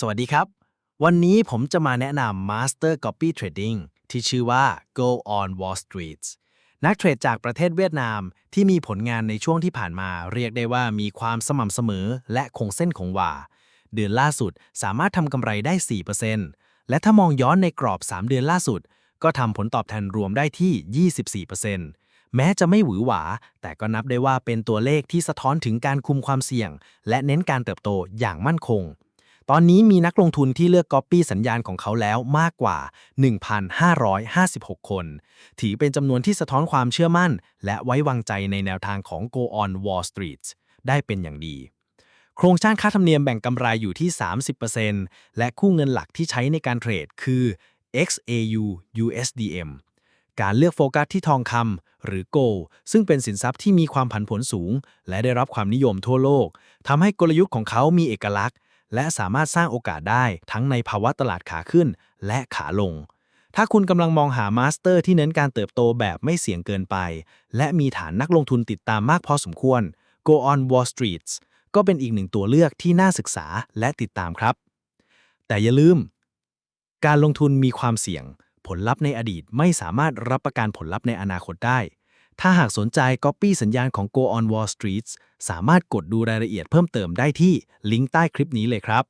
สวัสดีครับ วันนี้ผมจะมาแนะนำ Master Copy Trading ที่ชื่อว่า Go on Wall Street นักเทรดจากประเทศเวียดนามที่มีผลงานในช่วงที่ผ่านมา เรียกได้ว่ามีความสม่ำเสมอและคงเส้นคงวา เดือนล่าสุดสามารถทำกำไรได้ 4%และถ้ามองย้อนในกรอบ 3 เดือนล่าสุด ก็ทำผลตอบแทนรวมได้ที่ 24%แม้จะไม่หวือหวา แต่ก็นับได้ว่าเป็นตัวเลขที่สะท้อนถึงการคุมความเสี่ยง และเน้นการเติบโตอย่างมั่นคง ตอนนี้มีนักลงทุนที่เลือกก๊อปปี้สัญญาณของเขาแล้วมากกว่า 1,556 คน ถือเป็นจำนวนที่สะท้อนความเชื่อมั่น และไว้วางใจในแนวทางของ Go on Wall Street ได้เป็นอย่างดี โครงสร้างค่าธรรมเนียมแบ่งกำไรอยู่ที่ 30%และคู่เงินหลักที่ใช้ในการเทรดคือ XAU USDM การเลือกโฟกัสที่ทองคำหรือ Gold ซึ่งเป็นสินทรัพย์ที่มีความผันผวนสูง และได้รับความนิยมทั่วโลกทำให้กลยุทธ์ของเขามีเอกลักษณ์ และสามารถสร้างโอกาสได้ทั้งในภาวะตลาดขาขึ้นและขาลง ถ้าคุณกำลังมองหามาสเตอร์ที่เน้นการเติบโตแบบไม่เสี่ยงเกินไป และมีฐานนักลงทุนติดตามมากพอสมควร Go on Wall Street ก็เป็นอีกหนึ่งตัวเลือกที่น่าศึกษาและติดตามครับ แต่อย่าลืม การลงทุนมีความเสี่ยง ผลลัพธ์ในอดีตไม่สามารถรับประกันผลลัพธ์ในอนาคตได้ ถ้าหากสนใจ Copy สัญญาณของ Go on Wall Street สามารถกดดูรายละเอียดเพิ่มเติมได้ที่ลิงก์ใต้คลิปนี้เลยครับ